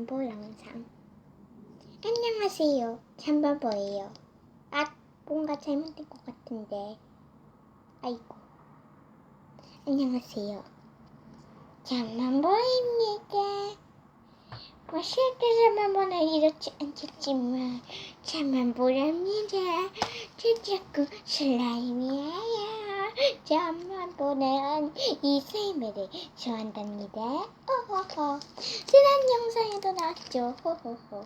잠만보 영상. 안녕하세요. 잠만보예요. 아 뭔가 잘못된 것 같은데. 아이고. 안녕하세요. 잠만보입니다. 뭐 실제 잠만보는 이렇지 않겠지만 잠만보랍니다. 저 자꾸 슬라임이에요 잠만보는 이 슬라임을 좋아한답니다. 호호호. 지난 영상에도 나왔죠. 호호호.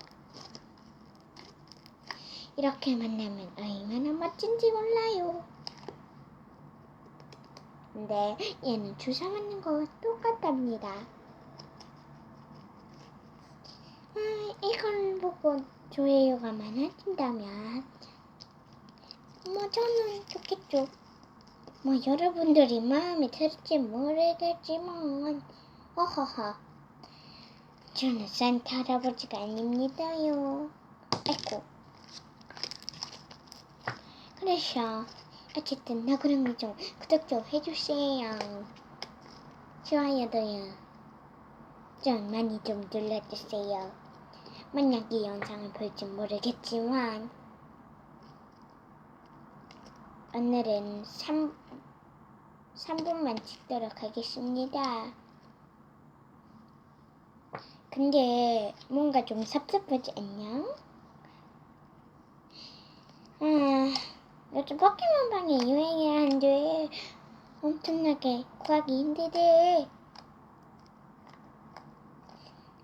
이렇게 만나면 얼마나 멋진지 몰라요. 근데 얘는 주사 맞는 거와 똑같답니다. 아, 이걸 보고 조회수가 많아진다면 뭐 저는 좋겠죠 뭐 여러분들이 마음에 들을지 모르겠지만 허허허. 저는 산타 할아버지가 아닙니다요. 아이고. 그래서 어쨌든 너그랑이 좀 구독 좀 해주세요. 좋아요도요. 좀 많이 좀 눌러주세요. 만약 이 영상을 볼지 모르겠지만 오늘은 3, 3분만 찍도록 하겠습니다. 근데 뭔가 좀 섭섭하지 않냐? 아, 요즘 포켓몬방이 유행이라는데 엄청나게 구하기 힘들대.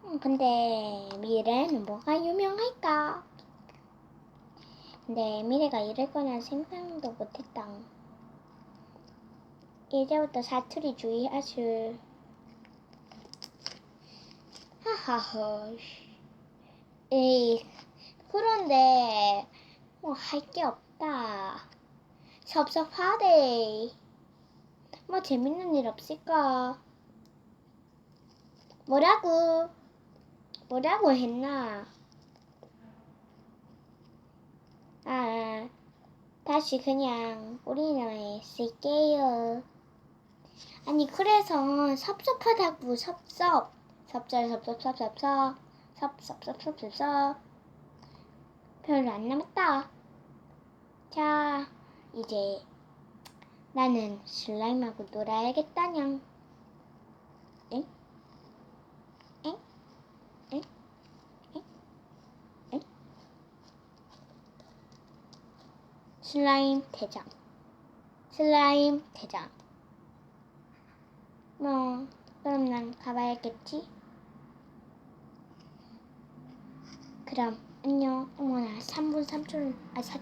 음, 근데 미래는 뭐가 유명할까? 근데 미래가 이럴 거란 생각도 못했다. 이제부터 사투리 주의하실. 하하하. 에이, 그런데 뭐 할 게 없다. 섭섭하대. 뭐 재밌는 일 없을까? 뭐라고? 뭐라고 했나? 아, 다시 그냥 우리나라에 쓸게요. 아니, 그래서 섭섭하다고, 섭섭. 섭섭, 섭섭, 섭 섭, 섭섭, 섭섭, 섭섭, 섭섭. 별로 안 남았다. 자, 이제 나는 슬라임하고 놀아야겠다냥. 엥? 엥? 엥? 엥? 엥? 슬라임 대장. 슬라임 대장. 뭐, 그럼 난 가봐야겠지? 그럼, 안녕. 어머나, 3분 3초, 아, 4초.